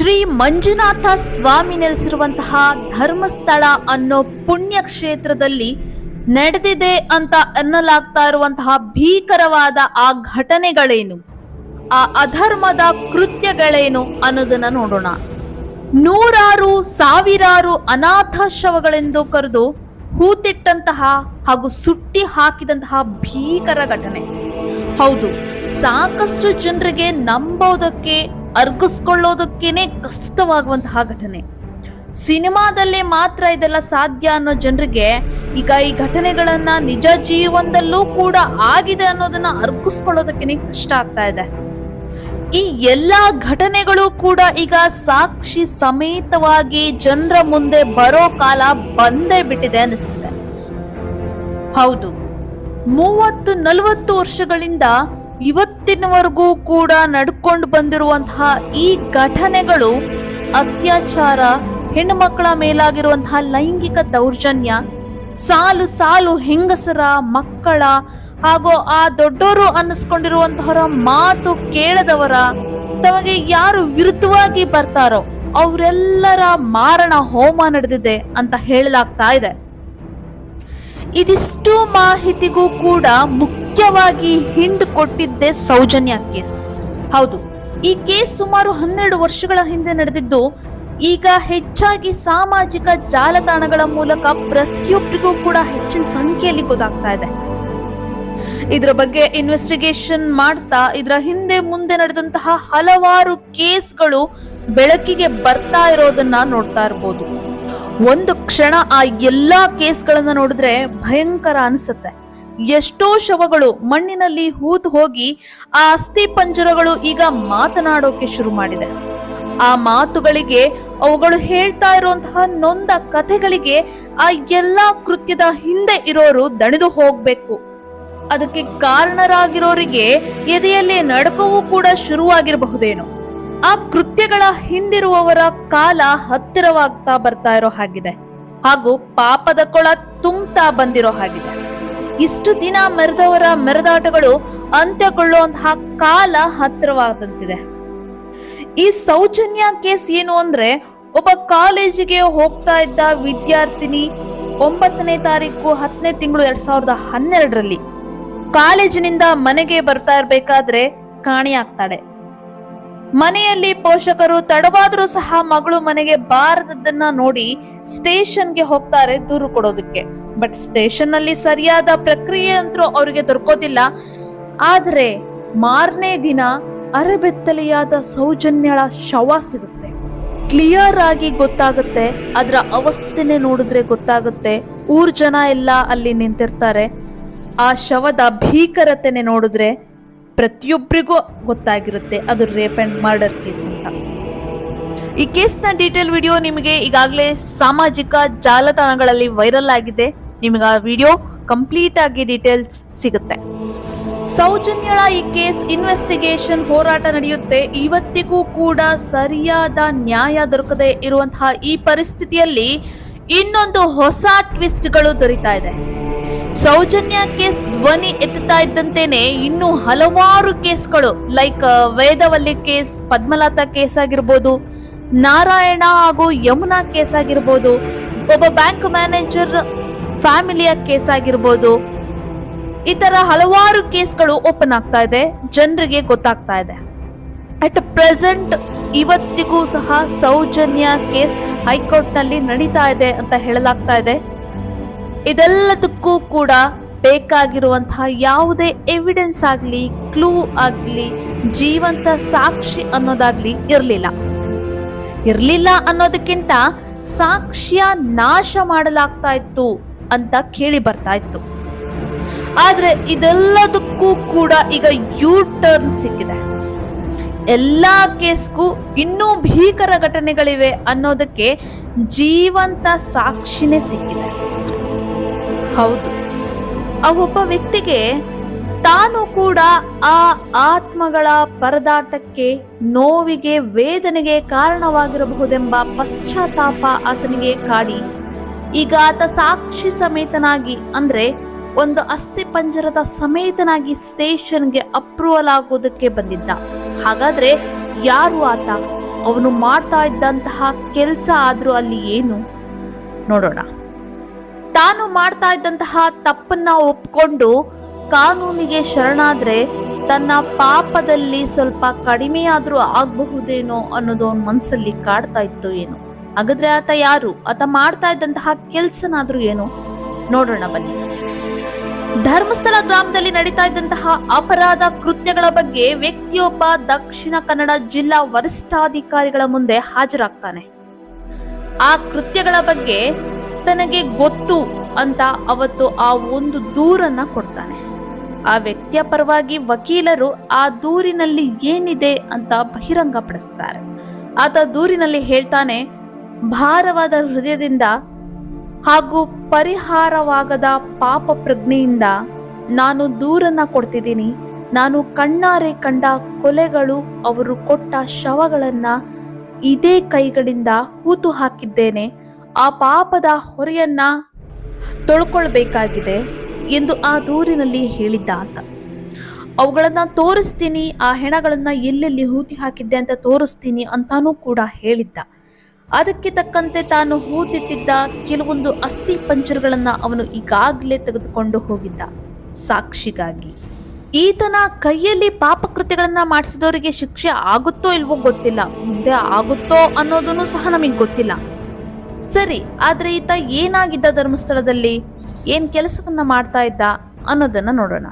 ಶ್ರೀ ಮಂಜುನಾಥ ಸ್ವಾಮಿ ನೆಲೆಸಿರುವಂತಹ ಧರ್ಮಸ್ಥಳ ಅನ್ನೋ ಪುಣ್ಯ ಕ್ಷೇತ್ರದಲ್ಲಿ ನಡೆದಿದೆ ಅಂತ ಎನ್ನಲಾಗ್ತಾ ಇರುವಂತಹ ಭೀಕರವಾದ ಆ ಘಟನೆಗಳೇನು? ಆ ಅಧರ್ಮದ ಕೃತ್ಯಗಳೇನು ಅನ್ನೋದನ್ನ ನೋಡೋಣ. ನೂರಾರು ಸಾವಿರಾರು ಅನಾಥ ಶವಗಳೆಂದು ಕರೆದು ಹೂತಿಟ್ಟಂತಹ ಹಾಗೂ ಸುಟ್ಟಿ ಹಾಕಿದಂತಹ ಭೀಕರ ಘಟನೆ. ಹೌದು, ಸಾಕಷ್ಟು ಜನರಿಗೆ ನಂಬೋದಕ್ಕೆ ಅರ್ಗಿಸ್ಕೊಳ್ಳೋದಕ್ಕೇನೆ ಕಷ್ಟವಾಗುವಂತಹ ಘಟನೆ. ಸಿನಿಮಾದಲ್ಲಿ ಮಾತ್ರ ಇದೆಲ್ಲ ಸಾಧ್ಯ ಅನ್ನೋ ಜನರಿಗೆ ಈಗ ಈ ಘಟನೆಗಳನ್ನ ನಿಜ ಜೀವನದಲ್ಲೂ ಕೂಡ ಆಗಿದೆ ಅನ್ನೋದನ್ನ ಅರ್ಗಿಸ್ಕೊಳ್ಳೋದಕ್ಕೇನೆ ಕಷ್ಟ ಆಗ್ತಾ ಇದೆ. ಈ ಎಲ್ಲಾ ಘಟನೆಗಳು ಕೂಡ ಈಗ ಸಾಕ್ಷಿ ಸಮೇತವಾಗಿ ಜನರ ಮುಂದೆ ಬರೋ ಕಾಲ ಬಂದೇ ಬಿಟ್ಟಿದೆ ಅನಿಸ್ತಿದೆ ಹೌದು. ಮೂವತ್ತು ನಲವತ್ತು ವರ್ಷಗಳಿಂದ ಇವತ್ತಿನವರೆಗೂ ಕೂಡ ನಡ್ಕೊಂಡು ಬಂದಿರುವಂತಹ ಈ ಘಟನೆಗಳು ಅತ್ಯಾಚಾರ ಹೆಣ್ಣು ಮಕ್ಕಳ ಮೇಲಾಗಿರುವಂತಹ ಲೈಂಗಿಕ ದೌರ್ಜನ್ಯ, ಸಾಲು ಸಾಲು ಹೆಂಗಸರ, ಮಕ್ಕಳ ಹಾಗೂ ಆ ದೊಡ್ಡವರು ಅನ್ನಿಸ್ಕೊಂಡಿರುವಂತಹವರ ಮಾತು ಕೇಳದವರ ತಮಗೆ ಯಾರು ವಿರುದ್ಧವಾಗಿ ಬರ್ತಾರೋ ಅವರೆಲ್ಲರ ಮಾರಣ ಹೋಮ ನಡೆದಿದೆ ಅಂತ ಹೇಳಲಾಗ್ತಾ ಇದೆ. ಇದಿಷ್ಟು ಮಾಹಿತಿಗೂ ಕೂಡ ಮುಖ್ಯವಾಗಿ ಹಿಂಡ್ ಕೊಟ್ಟಿದ್ದೆ ಸೌಜನ್ಯ ಕೇಸ್. ಹೌದು, ಈ ಕೇಸ್ ಸುಮಾರು ಹನ್ನೆರಡು ವರ್ಷಗಳ ಹಿಂದೆ ನಡೆದಿದ್ದು, ಈಗ ಹೆಚ್ಚಾಗಿ ಸಾಮಾಜಿಕ ಜಾಲತಾಣಗಳ ಮೂಲಕ ಪ್ರತಿಯೊಬ್ಬರಿಗೂ ಕೂಡ ಹೆಚ್ಚಿನ ಸಂಖ್ಯೆಯಲ್ಲಿ ಗೊತ್ತಾಗ್ತಾ ಇದೆ. ಇದರ ಬಗ್ಗೆ ಇನ್ವೆಸ್ಟಿಗೇಷನ್ ಮಾಡ್ತಾ, ಇದರ ಹಿಂದೆ ಮುಂದೆ ನಡೆದಂತಹ ಹಲವಾರು ಕೇಸ್ಗಳು ಬೆಳಕಿಗೆ ಬರ್ತಾ ಇರೋದನ್ನ ನೋಡ್ತಾ ಇರ್ಬೋದು. ಒಂದು ಕ್ಷಣ ಆ ಎಲ್ಲಾ ಕೇಸ್ಗಳನ್ನ ನೋಡಿದ್ರೆ ಭಯಂಕರ ಅನಿಸುತ್ತೆ. ಎಷ್ಟೋ ಶವಗಳು ಮಣ್ಣಿನಲ್ಲಿ ಹೂತು ಹೋಗಿ ಆ ಅಸ್ಥಿ ಪಂಜರಗಳು ಈಗ ಮಾತನಾಡೋಕೆ ಶುರು ಮಾಡಿದೆ. ಆ ಮಾತುಗಳಿಗೆ ಅವುಗಳು ಹೇಳ್ತಾ ಇರುವಂತಹ ನೊಂದ ಕಥೆಗಳಿಗೆ ಆ ಎಲ್ಲಾ ಕೃತ್ಯದ ಹಿಂದೆ ಇರೋರು ದಣಿದು ಹೋಗ್ಬೇಕು. ಅದಕ್ಕೆ ಕಾರಣರಾಗಿರೋರಿಗೆ ಎದೆಯಲ್ಲಿ ನಡಕವೂ ಕೂಡ ಶುರುವಾಗಿರಬಹುದೇನೋ. ಆ ಕೃತ್ಯಗಳ ಹಿಂದಿರುವವರ ಕಾಲ ಹತ್ತಿರವಾಗ್ತಾ ಬರ್ತಾ ಇರೋ ಹಾಗಿದೆ. ಹಾಗೂ ಪಾಪದ ಕೊಳ ತುಂಬ್ತಾ ಬಂದಿರೋ ಹಾಗಿದೆ. ಇಷ್ಟು ದಿನ ಮೆರೆದವರ ಮೆರೆದಾಟಗಳು ಅಂತ್ಯಗೊಳ್ಳುವಂತಹ ಕಾಲ ಹತ್ತಿರವಾದಂತಿದೆ. ಈ ಸೌಜನ್ಯ ಕೇಸ್ ಏನು ಅಂದ್ರೆ, ಒಬ್ಬ ಕಾಲೇಜಿಗೆ ಹೋಗ್ತಾ ಇದ್ದ ವಿದ್ಯಾರ್ಥಿನಿ ಒಂಬತ್ತನೇ ತಾರೀಕು ಹತ್ತನೇ ತಿಂಗಳು ಎರಡ್ ಸಾವಿರದ ಹನ್ನೆರಡರಲ್ಲಿ ಕಾಲೇಜಿನಿಂದ ಮನೆಗೆ ಬರ್ತಾ ಇರ್ಬೇಕಾದ್ರೆ ಕಾಣಿಯಾಗ್ತಾಳೆ ಮನೆಯಲ್ಲಿ ಪೋಷಕರು ತಡವಾದ್ರೂ ಸಹ ಮಗಳು ಮನೆಗೆ ಬಾರದನ್ನ ನೋಡಿ ಸ್ಟೇಷನ್ಗೆ ಹೋಗ್ತಾರೆ ದೂರು ಕೊಡೋದಕ್ಕೆ. ಬಟ್ ಸ್ಟೇಷನ್ ಅಲ್ಲಿ ಸರಿಯಾದ ಪ್ರಕ್ರಿಯೆ ಅಂತೂ ಅವರಿಗೆ ದೊರಕೋದಿಲ್ಲ. ಆದ್ರೆ ಮಾರನೇ ದಿನ ಅರೆಬೆತ್ತಲೆಯಾದ ಸೌಜನ್ಯಳ ಶವ ಸಿಗುತ್ತೆ. ಕ್ಲಿಯರ್ ಆಗಿ ಗೊತ್ತಾಗುತ್ತೆ, ಅದರ ಅವಸ್ಥೆನೆ ನೋಡಿದ್ರೆ ಗೊತ್ತಾಗುತ್ತೆ. ಊರ್ ಜನ ಎಲ್ಲ ಅಲ್ಲಿ ನಿಂತಿರ್ತಾರೆ. ಆ ಶವದ ಭೀಕರತೆನೆ ನೋಡಿದ್ರೆ ಪ್ರತಿಯೊಬ್ಬರಿಗೂ ಗೊತ್ತಾಗಿರುತ್ತೆ ಅದು ರೇಪ್ ಅಂಡ್ ಮರ್ಡರ್ ಕೇಸ್ ಅಂತ. ಈ ಕೇಸ್ನ ಡೀಟೇಲ್ ವಿಡಿಯೋ ನಿಮಗೆ ಈಗಾಗಲೇ ಸಾಮಾಜಿಕ ಜಾಲತಾಣಗಳಲ್ಲಿ ವೈರಲ್ ಆಗಿದೆ. ನಿಮಗೆ ಆ ವಿಡಿಯೋ ಕಂಪ್ಲೀಟ್ ಆಗಿ ಡೀಟೇಲ್ಸ್ ಸಿಗುತ್ತೆ. ಸೌಜನ್ಯಳ ಈ ಕೇಸ್ ಇನ್ವೆಸ್ಟಿಗೇಷನ್ ಹೋರಾಟ ನಡೆಯುತ್ತೆ. ಇವತ್ತಿಗೂ ಕೂಡ ಸರಿಯಾದ ನ್ಯಾಯ ದೊರಕದೆ ಇರುವಂತಹ ಈ ಪರಿಸ್ಥಿತಿಯಲ್ಲಿ ಇನ್ನೊಂದು ಹೊಸ ಟ್ವಿಸ್ಟ್ಗಳು ದೊರೀತಾ ಇದೆ. ಸೌಜನ್ಯ ಕೇಸ್ ಧ್ವನಿ ಎತ್ತುತ್ತಾ ಇದ್ದಂತೇನೆ ಇನ್ನು ಹಲವಾರು ಕೇಸ್ಗಳು, like Vedavalli case, Padmalatha case ಆಗಿರ್ಬೋದು ನಾರಾಯಣ ಹಾಗೂ ಯಮುನಾ ಕೇಸ್ ಆಗಿರ್ಬೋದು, ಒಬ್ಬ ಬ್ಯಾಂಕ್ ಮ್ಯಾನೇಜರ್ ಫ್ಯಾಮಿಲಿಯ ಕೇಸ್ ಆಗಿರ್ಬೋದು ಈ ತರ ಹಲವಾರು ಕೇಸ್ಗಳು ಓಪನ್ ಆಗ್ತಾ ಇದೆ, ಜನರಿಗೆ ಗೊತ್ತಾಗ್ತಾ ಇದೆ. ಅಟ್ ಪ್ರೆಸೆಂಟ್ ಇವತ್ತಿಗೂ ಸಹ ಸೌಜನ್ಯ ಕೇಸ್ ಹೈಕೋರ್ಟ್ನಲ್ಲಿ ನಡೀತಾ ಇದೆ ಅಂತ ಹೇಳಲಾಗ್ತಾ ಇದೆ. ಇದೆಲ್ಲದಕ್ಕೂ ಕೂಡ ಬೇಕಾಗಿರುವಂತಹ ಯಾವುದೇ ಎವಿಡೆನ್ಸ್ ಆಗಲಿ ಕ್ಲೂ ಆಗಲಿ, ಜೀವಂತ ಸಾಕ್ಷಿ ಅನ್ನೋದಾಗ್ಲಿ ಇರಲಿಲ್ಲ. ಇರಲಿಲ್ಲ ಅನ್ನೋದಕ್ಕಿಂತ ಸಾಕ್ಷ್ಯ ನಾಶ ಮಾಡಲಾಗ್ತಾ ಇತ್ತು ಅಂತ ಕೇಳಿ ಬರ್ತಾ ಇತ್ತು. ಆದ್ರೆ ಇದೆಲ್ಲದಕ್ಕೂ ಕೂಡ ಈಗ ಯೂ ಟರ್ನ್ ಸಿಕ್ಕಿದೆ. ಎಲ್ಲಾ ಕೇಸ್ಗೂ ಇನ್ನೂ ಭೀಕರ ಘಟನೆಗಳಿವೆ ಅನ್ನೋದಕ್ಕೆ ಜೀವಂತ ಸಾಕ್ಷಿನೇ ಸಿಕ್ಕಿದೆ. ಹೌದು. ಆ ಒಬ್ಬ ವ್ಯಕ್ತಿಗೆ ತಾನು ಕೂಡ ಆ ಆತ್ಮಗಳ ಪರದಾಟಕ್ಕೆ, ನೋವಿಗೆ, ವೇದನೆಗೆ ಕಾರಣವಾಗಿರಬಹುದೆಂಬ ಪಶ್ಚಾತ್ತಾಪ ಆತನಿಗೆ ಕಾಡಿ. ಈಗ ಆತ ಸಾಕ್ಷಿ ಸಮೇತನಾಗಿ, ಅಂದ್ರೆ ಒಂದು ಅಸ್ಥಿ ಪಂಜರದ ಸಮೇತನಾಗಿ ಸ್ಟೇಷನ್ಗೆ ಅಪ್ರೂವಲ್ ಆಗೋದಕ್ಕೆ ಬಂದಿದ್ದ. ಹಾಗಾದ್ರೆ ಯಾರು ಆತ? ಅವನು ಮಾಡ್ತಾ ಇದ್ದಂತಹ ಕೆಲಸ ಆದ್ರೂ ಅಲ್ಲಿ ಏನು? ನೋಡೋಣ. ತಾನು ಮಾಡ್ತಾ ಇದ್ದಂತಹ ತಪ್ಪನ್ನ ಒಪ್ಕೊಂಡು ಕಾನೂನಿಗೆ ಶರಣಾದ್ರೆ ತನ್ನ ಪಾಪದಲ್ಲಿ ಸ್ವಲ್ಪ ಕಡಿಮೆಯಾದರೂ ಆಗಬಹುದೇನೋ ಅನ್ನೋದು ಅವನ ಮನಸ್ಸಲ್ಲಿ ಕಾಡ್ತಾ ಇತ್ತು ಏನು. ಹಾಗಾದ್ರೆ ಆತ ಯಾರು? ಆತ ಮಾಡ್ತಾ ಇದ್ದಂತಹ ಕೆಲ್ಸನಾದ್ರೂ ಏನು? ನೋಡೋಣ ಬನ್ನಿ. ಧರ್ಮಸ್ಥಳ ಗ್ರಾಮದಲ್ಲಿ ನಡೀತಾ ಇದ್ದಂತಹ ಅಪರಾಧ ಕೃತ್ಯಗಳ ಬಗ್ಗೆ ವ್ಯಕ್ತಿಯೊಬ್ಬ ದಕ್ಷಿಣ ಕನ್ನಡ ಜಿಲ್ಲಾ ವರಿಷ್ಠಾಧಿಕಾರಿಗಳ ಮುಂದೆ ಹಾಜರಾಗ್ತಾನೆ. ಆ ಕೃತ್ಯಗಳ ಬಗ್ಗೆ ತನಗೆ ಗೊತ್ತು ಅಂತ ಅವತ್ತು ಆ ಒಂದು ದೂರನ್ನ ಕೊಡ್ತಾನೆ. ಆ ವ್ಯಕ್ತಿಯ ಪರವಾಗಿ ವಕೀಲರು ಆ ದೂರಿನಲ್ಲಿ ಏನಿದೆ ಅಂತ ಬಹಿರಂಗಪಡಿಸ್ತಾರೆ. ಆತ ದೂರಿನಲ್ಲಿ ಹೇಳ್ತಾನೆ, ಭಾರವಾದ ಹೃದಯದಿಂದ ಹಾಗೂ ಪರಿಹಾರವಾಗದ ಪಾಪ ಪ್ರಜ್ಞೆಯಿಂದ ನಾನು ದೂರನ್ನ ಕೊಡ್ತಿದ್ದೀನಿ. ನಾನು ಕಣ್ಣಾರೆ ಕಂಡ ಕೊಲೆಗಳು ಅವರು ಕೊಟ್ಟ ಶವಗಳನ್ನ ಇದೇ ಕೈಗಳಿಂದ ಹೂತು ಹಾಕಿದ್ದೇನೆ. ಆ ಪಾಪದ ಹೊರೆಯನ್ನ ತೊಳ್ಕೊಳ್ಬೇಕಾಗಿದೆ. ಎಂದು ಆ ದೂರಿನಲ್ಲಿ ಹೇಳಿದ್ದ ಅಂತ ಅವುಗಳನ್ನ ತೋರಿಸ್ತೀನಿ, ಆ ಹೆಣಗಳನ್ನ ಎಲ್ಲೆಲ್ಲಿ ಹೂತಿ ಹಾಕಿದ್ದೆ ಅಂತ ತೋರಿಸ್ತೀನಿ ಅಂತಾನೂ ಕೂಡ ಹೇಳಿದ್ದ. ಅದಕ್ಕೆ ತಕ್ಕಂತೆ ತಾನು ಹೂತಿಟ್ಟಿದ್ದ ಕೆಲವೊಂದು ಅಸ್ಥಿ ಪಂಚರ್ಗಳನ್ನ ಅವನು ಈಗಾಗಲೇ ತೆಗೆದುಕೊಂಡು ಹೋಗಿದ್ದ, ಸಾಕ್ಷಿಗಾಗಿ. ಈತನ ಕೈಯಲ್ಲಿ ಪಾಪಕೃತ್ಯಗಳನ್ನ ಮಾಡಿಸಿದವರಿಗೆ ಶಿಕ್ಷೆ ಆಗುತ್ತೋ ಇಲ್ವೋ ಗೊತ್ತಿಲ್ಲ, ಮುಂದೆ ಆಗುತ್ತೋ ಅನ್ನೋದನ್ನು ಸಹ ನಮಗೆ ಗೊತ್ತಿಲ್ಲ. ಸರಿ, ಆದ್ರೆ ಈತ ಏನಾಗಿದ್ದ ಧರ್ಮಸ್ಥಳದಲ್ಲಿ? ಏನ್ ಕೆಲಸವನ್ನ ಮಾಡ್ತಾ ಇದ್ದ ಅನ್ನೋದನ್ನ ನೋಡೋಣ.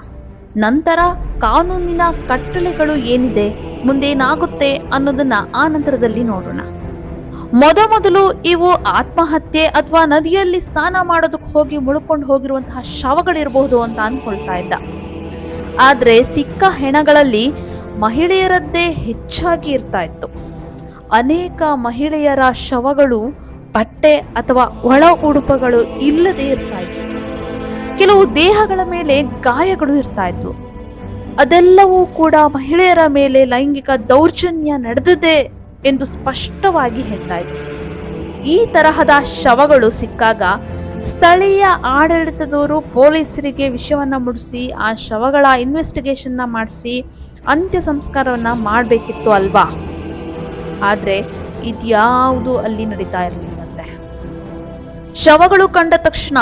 ನಂತರ ಕಾನೂನಿನ ಕಟ್ಟಳೆಗಳು ಏನಿದೆ, ಮುಂದೇನಾಗುತ್ತೆ ಅನ್ನೋದನ್ನ ಆ ನಂತರದಲ್ಲಿ ನೋಡೋಣ. ಮೊದಮೊದಲು ಇವು ಆತ್ಮಹತ್ಯೆ ಅಥವಾ ನದಿಯಲ್ಲಿ ಸ್ನಾನ ಮಾಡೋದಕ್ಕೆ ಹೋಗಿ ಮುಳುಕೊಂಡು ಹೋಗಿರುವಂತಹ ಶವಗಳಿರಬಹುದು ಅಂತ ಅನ್ಕೊಳ್ತಾ ಇದ್ದ. ಆದ್ರೆ ಸಿಕ್ಕ ಹೆಣಗಳಲ್ಲಿ ಮಹಿಳೆಯರದ್ದೇ ಹೆಚ್ಚಾಗಿ ಇರ್ತಾ ಇತ್ತು. ಅನೇಕ ಮಹಿಳೆಯರ ಶವಗಳು ಬಟ್ಟೆ ಅಥವಾ ಒಳ ಉಡುಪುಗಳು ಇಲ್ಲದೆ ಇರ್ತಾ ಇತ್ತು. ಕೆಲವು ದೇಹಗಳ ಮೇಲೆ ಗಾಯಗಳು ಇರ್ತಾ ಇದ್ವು. ಅದೆಲ್ಲವೂ ಕೂಡ ಮಹಿಳೆಯರ ಮೇಲೆ ಲೈಂಗಿಕ ದೌರ್ಜನ್ಯ ನಡೆದಿದೆ ಎಂದು ಸ್ಪಷ್ಟವಾಗಿ ಹೇಳ್ತಾ ಇದ್ರು. ಈ ತರಹದ ಶವಗಳು ಸಿಕ್ಕಾಗ ಸ್ಥಳೀಯ ಆಡಳಿತದವರು ಪೊಲೀಸರಿಗೆ ವಿಷಯವನ್ನ ಮುಡಿಸಿ, ಆ ಶವಗಳ ಇನ್ವೆಸ್ಟಿಗೇಷನ್ನ ಮಾಡಿಸಿ ಅಂತ್ಯ ಸಂಸ್ಕಾರವನ್ನ ಮಾಡಬೇಕಿತ್ತು ಅಲ್ವಾ? ಆದ್ರೆ ಇದ್ಯಾವುದು ಅಲ್ಲಿ ನಡೀತಾ ಇರಲಿಲ್ಲಂತೆ. ಶವಗಳು ಕಂಡ ತಕ್ಷಣ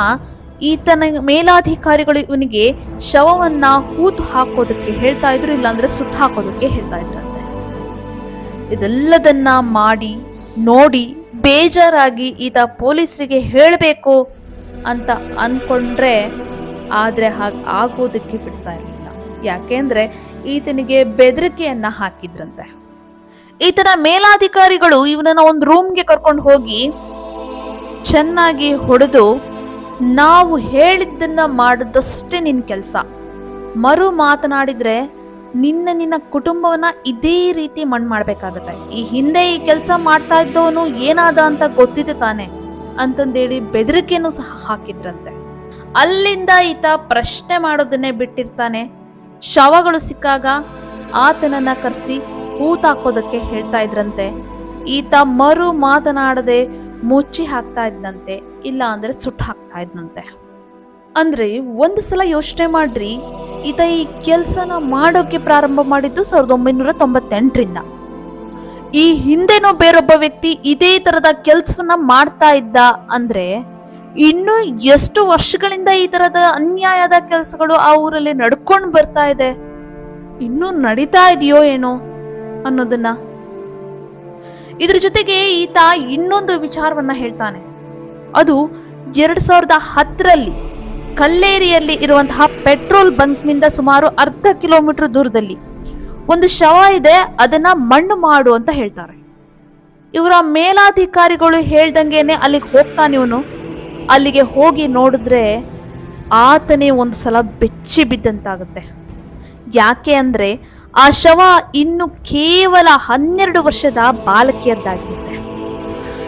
ಈತನ ಮೇಲಾಧಿಕಾರಿಗಳು ಇವನಿಗೆ ಶವವನ್ನ ಹೂತು ಹಾಕೋದಕ್ಕೆ ಹೇಳ್ತಾ ಇದ್ರು, ಇಲ್ಲಾಂದ್ರೆ ಸುಟ್ಟು ಹಾಕೋದಕ್ಕೆ ಹೇಳ್ತಾ ಇದ್ರಂತೆ. ಇದೆಲ್ಲದನ್ನ ಮಾಡಿ, ನೋಡಿ, ಬೇಜಾರಾಗಿ ಈತ ಪೊಲೀಸರಿಗೆ ಹೇಳಬೇಕು ಅಂತ ಅನ್ಕೊಂಡ್ರೆ ಆದ್ರೆ ಹಾಗೆ ಆಗೋದಕ್ಕೆ ಬಿಡ್ತಾ ಇರಲಿಲ್ಲ. ಯಾಕೆಂದ್ರೆ ಈತನಿಗೆ ಬೆದರಿಕೆಯನ್ನ ಹಾಕಿದ್ರಂತೆ. ಈತನ ಮೇಲಾಧಿಕಾರಿಗಳು ಇವನನ್ನ ಒಂದು ರೂಮ್ಗೆ ಕರ್ಕೊಂಡು ಹೋಗಿ ಚೆನ್ನಾಗಿ ಹೊಡೆದು ನಾವು ಹೇಳಿದ್ದನ್ನ ಮಾಡಿದಷ್ಟೇ ನಿನ್ ಕೆಲಸ. ಮರು ಮಾತನಾಡಿದರೆ ನಿನ್ನ ನಿನ್ನ ಕುಟುಂಬವನ್ನ ಇದೇ ರೀತಿ ಮಣ್ಣು ಮಾಡಬೇಕಾಗತ್ತೆ ಈ ಹಿಂದೆ ಈ ಕೆಲಸ ಮಾಡ್ತಾ ಇದ್ದವನು ಏನಾದ ಅಂತ ಗೊತ್ತಿದೆ ತಾನೆ ಅಂತಂದೇಳಿ ಬೆದರಿಕೆನೂ ಸಹ ಹಾಕಿದ್ರಂತೆ. ಅಲ್ಲಿಂದ ಈತ ಪ್ರಶ್ನೆ ಮಾಡೋದನ್ನೇ ಬಿಟ್ಟಿರ್ತಾನೆ. ಶವಗಳು ಸಿಕ್ಕಾಗ ಆತನನ್ನ ಕರೆಸಿ ಹೂತಾಕೋದಕ್ಕೆ ಹೇಳ್ತಾ ಇದ್ರಂತೆ. ಈತ ಮರು ಮಾತನಾಡದೆ ಮುಚ್ಚಿ ಹಾಕ್ತಾ ಇದ್ನಂತೆ. ಇಲ್ಲ ಅಂದ್ರೆ ಸುಟ್ಟು ಹಾಕ್ತಾ ಇದ್ನಂತೆ. ಅಂದ್ರೆ ಒಂದು ಸಲ ಯೋಚನೆ ಮಾಡ್ರಿ, ಈತ ಈ ಕೆಲಸನ ಮಾಡೋಕೆ ಪ್ರಾರಂಭ ಮಾಡಿದ್ದು ಸಾವಿರದ ಒಂಬೈನೂರ ತೊಂಬತ್ತೆಂಟರಿಂದ. ಈ ಹಿಂದೆನೋ ಬೇರೊಬ್ಬ ವ್ಯಕ್ತಿ ಇದೇ ತರದ ಕೆಲಸವನ್ನ ಮಾಡ್ತಾ ಇದ್ದ ಅಂದ್ರೆ ಇನ್ನು ಎಷ್ಟು ವರ್ಷಗಳಿಂದ ಈ ತರದ ಅನ್ಯಾಯದ ಕೆಲಸಗಳು ಆ ಊರಲ್ಲಿ ನಡ್ಕೊಂಡು ಬರ್ತಾ ಇದೆ? ಇನ್ನೂ ನಡೀತಾ ಇದೆಯೋ ಏನೋ ಅನ್ನೋದನ್ನ. ಇದ್ರ ಜೊತೆಗೆ ಈತ ಇನ್ನೊಂದು ವಿಚಾರವನ್ನ ಹೇಳ್ತಾನೆ. ಅದು ಎರಡು ಸಾವಿರದ ಹತ್ತರಲ್ಲಿ ಕಲ್ಲೇರಿಯಲ್ಲಿ ಇರುವಂತಹ ಪೆಟ್ರೋಲ್ ಬಂಕ್ನಿಂದ ಸುಮಾರು ಅರ್ಧ ಕಿಲೋಮೀಟರ್ ದೂರದಲ್ಲಿ ಒಂದು ಶವ ಇದೆ, ಅದನ್ನ ಮಣ್ಣು ಮಾಡು ಅಂತ ಹೇಳ್ತಾರೆ. ಇವರ ಮೇಲಾಧಿಕಾರಿಗಳು ಹೇಳ್ದಂಗೆನೆ ಅಲ್ಲಿಗೆ ಹೋಗ್ತಾನೆ ಇವನು. ಅಲ್ಲಿಗೆ ಹೋಗಿ ನೋಡಿದ್ರೆ ಆತನೇ ಒಂದು ಸಲ ಬೆಚ್ಚಿ ಬಿದ್ದಂತಾಗುತ್ತೆ. ಯಾಕೆ ಅಂದ್ರೆ ಆ ಶವ ಇನ್ನು ಕೇವಲ ಹನ್ನೆರಡು ವರ್ಷದ ಬಾಲಕಿಯದ್ದಾಗಿರುತ್ತೆ.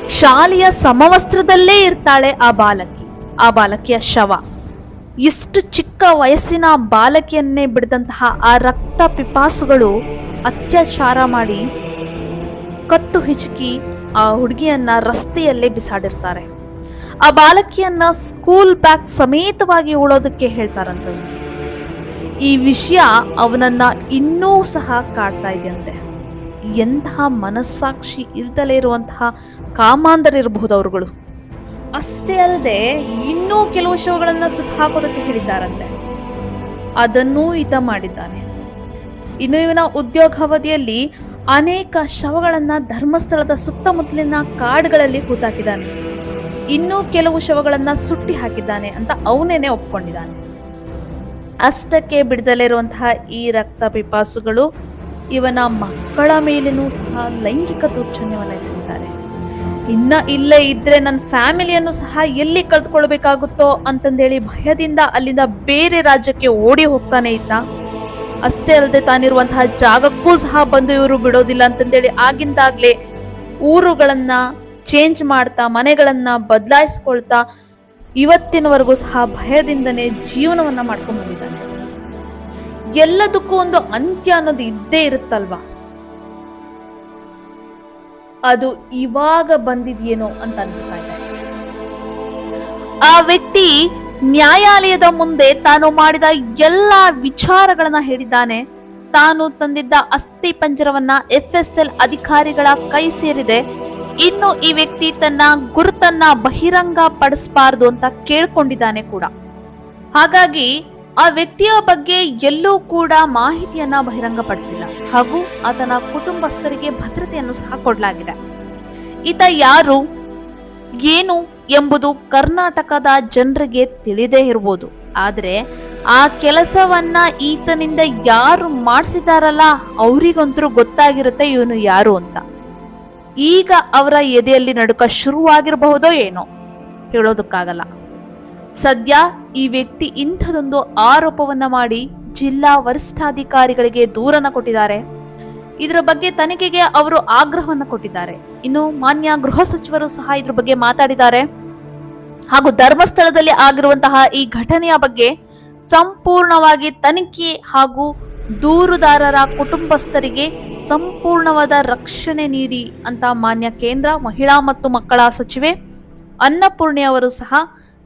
ಶಾಲೆಯ ಸಮವಸ್ತ್ರದಲ್ಲೇ ಇರ್ತಾಳೆ ಆ ಬಾಲಕಿ. ಆ ಬಾಲಕಿಯ ಶವ. ಇಷ್ಟು ಚಿಕ್ಕ ವಯಸ್ಸಿನ ಬಾಲಕಿಯನ್ನೇ ಬಿಡದಂತಹ ಆ ರಕ್ತ ಪಿಪಾಸುಗಳು ಅತ್ಯಾಚಾರ ಮಾಡಿ ಕತ್ತು ಹಿಚುಕಿ ಆ ಹುಡುಗಿಯನ್ನ ರಸ್ತೆಯಲ್ಲೇ ಬಿಸಾಡಿರ್ತಾರೆ. ಆ ಬಾಲಕಿಯನ್ನ ಸ್ಕೂಲ್ ಬ್ಯಾಗ್ ಸಮೇತವಾಗಿ ಉಳೋದಕ್ಕೆ ಹೇಳ್ತಾರಂತ ಈ ವಿಷಯ ಅವನನ್ನ ಇನ್ನೂ ಸಹ ಕಾಡ್ತಾ ಇದೆಯಂತೆ. ಎಂತಹ ಮನಸ್ಸಾಕ್ಷಿ ಇಲ್ದಲೇ ಇರುವಂತಹ ಕಾಮಾಂಧರಿರಬಹುದು ಅವರುಗಳು. ಅಷ್ಟೇ ಅಲ್ಲದೆ ಇನ್ನೂ ಕೆಲವು ಶವಗಳನ್ನು ಸುಟ್ಟು ಹಾಕೋದಕ್ಕೆ ಹೇಳಿದ್ದಾರಂತೆ. ಅದನ್ನೂ ಈತ ಮಾಡಿದ್ದಾನೆ. ಇನ್ನು ಇವನ ಉದ್ಯೋಗಾವಧಿಯಲ್ಲಿ ಅನೇಕ ಶವಗಳನ್ನ ಧರ್ಮಸ್ಥಳದ ಸುತ್ತಮುತ್ತಲಿನ ಕಾಡುಗಳಲ್ಲಿ ಹೂತಾಕಿದ್ದಾನೆ ಇನ್ನೂ ಕೆಲವು ಶವಗಳನ್ನ ಸುಟ್ಟಿ ಹಾಕಿದ್ದಾನೆ ಅಂತ ಅವನೇನೆ ಒಪ್ಕೊಂಡಿದ್ದಾನೆ. ಅಷ್ಟಕ್ಕೆ ಬಿಡದಲೇ ಇರುವಂತಹ ಈ ರಕ್ತ ಪಿಪಾಸುಗಳು ಇವನ ಮಕ್ಕಳ ಮೇಲೇನೂ ಸಹ ಲೈಂಗಿಕ ದೌರ್ಜನ್ಯವನ್ನು ಎಸಗಿದ್ದಾರೆ. ಇನ್ನ ಇಲ್ಲೇ ಇದ್ರೆ ನನ್ನ ಫ್ಯಾಮಿಲಿಯನ್ನು ಸಹ ಎಲ್ಲಿ ಕಳೆದುಕೊಳ್ಬೇಕಾಗುತ್ತೋ ಅಂತಂದೇಳಿ ಭಯದಿಂದ ಅಲ್ಲಿಂದ ಬೇರೆ ರಾಜ್ಯಕ್ಕೆ ಓಡಿ ಹೋಗ್ತಾನೆ ಇದ್ದ. ಅಷ್ಟೇ ಅಲ್ಲದೆ ತಾನಿರುವಂತಹ ಜಾಗಕ್ಕೂ ಸಹ ಬಂದು ಇವರು ಬಿಡೋದಿಲ್ಲ ಅಂತಂದೇಳಿ ಆಗಿಂದಾಗ್ಲೇ ಊರುಗಳನ್ನ ಚೇಂಜ್ ಮಾಡ್ತಾ, ಮನೆಗಳನ್ನ ಬದಲಾಯಿಸ್ಕೊಳ್ತಾ ಇವತ್ತಿನವರೆಗೂ ಸಹ ಭಯದಿಂದನೇ ಜೀವನವನ್ನ ಮಾಡ್ಕೊಂಡ್ ಬಂದಿದ್ದಾನೆ. ಎಲ್ಲದಕ್ಕೂ ಒಂದು ಅಂತ್ಯ ಅನ್ನೋದು ಇದ್ದೇ ಇರುತ್ತಲ್ವಾ? ಅದು ಇವಾಗ ಬಂದಿದ್ಯೇನೋ ಅಂತ ಅನಿಸ್ತಾ ಇದೆ. ಆ ವ್ಯಕ್ತಿ ನ್ಯಾಯಾಲಯದ ಮುಂದೆ ತಾನು ಮಾಡಿದ ಎಲ್ಲ ವಿಚಾರಗಳನ್ನ ಹೇಳಿದ್ದಾನೆ. ತಾನು ತಂದಿದ್ದ ಅಸ್ಥಿ ಪಂಜರವನ್ನ ಎಫ್ ಎಸ್ ಎಲ್ ಅಧಿಕಾರಿಗಳ ಕೈ ಸೇರಿದೆ. ಇನ್ನು ಈ ವ್ಯಕ್ತಿ ತನ್ನ ಗುರುತನ್ನ ಬಹಿರಂಗ ಪಡಿಸಬಾರದು ಅಂತ ಕೇಳ್ಕೊಂಡಿದ್ದಾನೆ ಕೂಡ. ಹಾಗಾಗಿ ಆ ವ್ಯಕ್ತಿಯ ಬಗ್ಗೆ ಎಲ್ಲೂ ಕೂಡ ಮಾಹಿತಿಯನ್ನ ಬಹಿರಂಗಪಡಿಸಿಲ್ಲ. ಹಾಗೂ ಆತನ ಕುಟುಂಬಸ್ಥರಿಗೆ ಭದ್ರತೆಯನ್ನು ಸಹ ಕೊಡಲಾಗಿದೆ. ಈತ ಯಾರು, ಏನು ಎಂಬುದು ಕರ್ನಾಟಕದ ಜನರಿಗೆ ತಿಳಿದೇ ಇರ್ಬೋದು. ಆದರೆ ಆ ಕೆಲಸವನ್ನ ಈತನಿಂದ ಯಾರು ಮಾಡಿಸಿದಾರಲ್ಲ ಅವರಿಗಂತೂ ಗೊತ್ತಾಗಿರುತ್ತೆ ಇವನು ಯಾರು ಅಂತ. ಈಗ ಅವರ ಎದೆಯಲ್ಲಿ ನಡುಕ ಶುರುವಾಗಿರಬಹುದೋ ಏನೋ, ಹೇಳೋದಕ್ಕಾಗಲ್ಲ. ಸದ್ಯ ಈ ವ್ಯಕ್ತಿ ಇಂಥದೊಂದು ಆರೋಪವನ್ನ ಮಾಡಿ ಜಿಲ್ಲಾ ವರಿಷ್ಠಾಧಿಕಾರಿಗಳಿಗೆ ದೂರನ ಕೊಟ್ಟಿದ್ದಾರೆ. ಇದರ ಬಗ್ಗೆ ತನಿಖೆಗೆ ಅವರು ಆಗ್ರಹವನ್ನ ಕೊಟ್ಟಿದ್ದಾರೆ. ಇನ್ನು ಮಾನ್ಯ ಗೃಹ ಸಚಿವರು ಸಹ ಇದ್ರ ಬಗ್ಗೆ ಮಾತಾಡಿದ್ದಾರೆ. ಹಾಗೂ ಧರ್ಮಸ್ಥಳದಲ್ಲಿ ಆಗಿರುವಂತಹ ಈ ಘಟನೆಯ ಬಗ್ಗೆ ಸಂಪೂರ್ಣವಾಗಿ ತನಿಖೆ ಹಾಗೂ ದೂರುದಾರರ ಕುಟುಂಬಸ್ಥರಿಗೆ ಸಂಪೂರ್ಣವಾದ ರಕ್ಷಣೆ ನೀಡಿ ಅಂತ ಮಾನ್ಯ ಕೇಂದ್ರ ಮಹಿಳಾ ಮತ್ತು ಮಕ್ಕಳ ಸಚಿವೆ ಅನ್ನಪೂರ್ಣೆ ಅವರು ಸಹ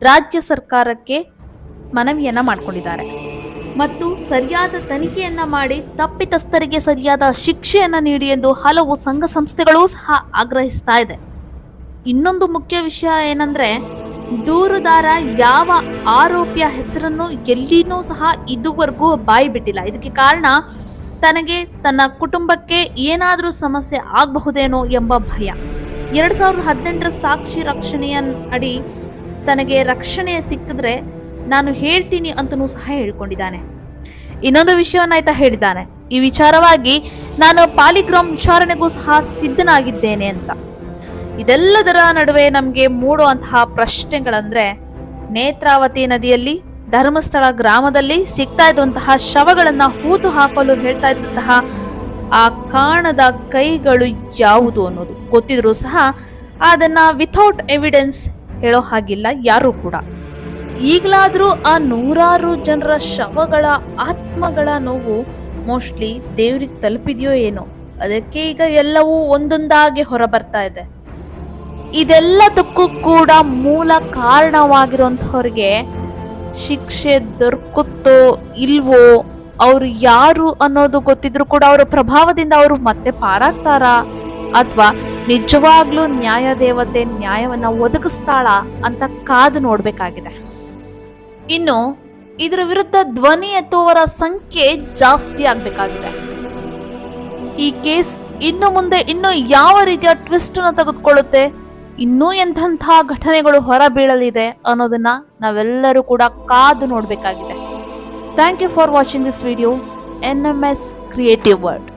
ರಾಜ್ಯ ಸರ್ಕಾರಕ್ಕೆ ಮನವಿಯನ್ನ ಮಾಡಿಕೊಂಡಿದ್ದಾರೆ. ಮತ್ತು ಸರಿಯಾದ ತನಿಖೆಯನ್ನ ಮಾಡಿ ತಪ್ಪಿತಸ್ಥರಿಗೆ ಸರಿಯಾದ ಶಿಕ್ಷೆಯನ್ನ ನೀಡಿ ಎಂದು ಹಲವು ಸಂಘ ಸಂಸ್ಥೆಗಳು ಸಹ ಆಗ್ರಹಿಸ್ತಾ ಇದೆ. ಇನ್ನೊಂದು ಮುಖ್ಯ ವಿಷಯ ಏನಂದ್ರೆ, ದೂರುದಾರ ಯಾವ ಆರೋಪಿಯ ಹೆಸರನ್ನು ಎಲ್ಲಿನೂ ಸಹ ಇದುವರೆಗೂ ಬಾಯಿ ಬಿಟ್ಟಿಲ್ಲ ಇದಕ್ಕೆ ಕಾರಣ ತನಗೆ ತನ್ನ ಕುಟುಂಬಕ್ಕೆ ಏನಾದರೂ ಸಮಸ್ಯೆ ಆಗಬಹುದೇನೋ ಎಂಬ ಭಯ. ಎರಡು ಸಾವಿರದ ಹದಿನೆಂಟರ ಸಾಕ್ಷಿ ರಕ್ಷಣೆಯ ಅಡಿ ತನಗೆ ರಕ್ಷಣೆ ಸಿಕ್ಕಿದ್ರೆ ನಾನು ಹೇಳ್ತೀನಿ ಅಂತನೂ ಸಹ ಹೇಳ್ಕೊಂಡಿದ್ದಾನೆ. ಇನ್ನೊಂದು ವಿಷಯವನ್ನ ಆಯ್ತಾ ಹೇಳಿದ್ದಾನೆ. ಈ ವಿಚಾರವಾಗಿ ನಾನು ಪಾಲಿಗ್ರಾಮ್ ವಿಚಾರಣೆಗೂ ಸಹ ಸಿದ್ಧನಾಗಿದ್ದೇನೆ ಅಂತ. ಇದೆಲ್ಲದರ ನಡುವೆ ನಮಗೆ ಮೂಡುವಂತಹ ಪ್ರಶ್ನೆಗಳಂದ್ರೆ, ನೇತ್ರಾವತಿ ನದಿಯಲ್ಲಿ, ಧರ್ಮಸ್ಥಳ ಗ್ರಾಮದಲ್ಲಿ ಸಿಗ್ತಾ ಇದ್ದಂತಹ ಶವಗಳನ್ನ ಹೂತು ಹಾಕಲು ಹೇಳ್ತಾ ಇದ್ದಂತಹ ಆ ಕಾಣದ ಕೈಗಳು ಯಾವುದು ಅನ್ನೋದು ಗೊತ್ತಿದ್ರೂ ಸಹ ಅದನ್ನ ವಿಥೌಟ್ ಎವಿಡೆನ್ಸ್ ಹೇಳೋ ಹಾಗಿಲ್ಲ, ಯಾರು ಕೂಡ. ಈಗಲಾದರೂ ಆ ನೂರಾರು ಜನರ ಶವಗಳ, ಆತ್ಮಗಳ ನೋವು ಮೋಸ್ಟ್ಲಿ ದೇವ್ರಿಗೆ ತಲುಪಿದೆಯೋ ಏನೋ. ಅದಕ್ಕೆ ಈಗ ಎಲ್ಲವೂ ಒಂದೊಂದಾಗಿ ಹೊರ ಬರ್ತಾ ಇದೆ. ಇದೆಲ್ಲದಕ್ಕೂ ಕೂಡ ಮೂಲ ಕಾರಣವಾಗಿರುವಂತಹವ್ರಿಗೆ ಶಿಕ್ಷೆ ದೊರಕುತ್ತೋ ಇಲ್ವೋ, ಅವ್ರು ಯಾರು ಅನ್ನೋದು ಗೊತ್ತಿದ್ರು ಕೂಡ ಅವರ ಪ್ರಭಾವದಿಂದ ಅವರು ಮತ್ತೆ ಪಾರಾಗ್ತಾರಾ? ಅಥವಾ ನಿಜವಾಗ್ಲೂ ನ್ಯಾಯ ದೇವತೆ ನ್ಯಾಯವನ್ನ ಒದಗಿಸ್ತಾಳ ಅಂತ ಕಾದು ನೋಡ್ಬೇಕಾಗಿದೆ. ಇನ್ನು ಇದರ ವಿರುದ್ಧ ಧ್ವನಿ ಎತ್ತುವವರ ಸಂಖ್ಯೆ ಜಾಸ್ತಿ ಆಗ್ಬೇಕಾಗಿದೆ. ಈ ಕೇಸ್ ಇನ್ನು ಮುಂದೆ ಇನ್ನು ಯಾವ ರೀತಿಯ ಟ್ವಿಸ್ಟ್ ಅನ್ನು ತೆಗೆದುಕೊಳ್ಳುತ್ತೆ, ಇನ್ನೂ ಎಂಥಂತಹ ಘಟನೆಗಳು ಹೊರ ಬೀಳಲಿದೆ ಅನ್ನೋದನ್ನ ನಾವೆಲ್ಲರೂ ಕೂಡ ಕಾದು ನೋಡಬೇಕಾಗಿದೆ. Thank you for watching this video N M S creative word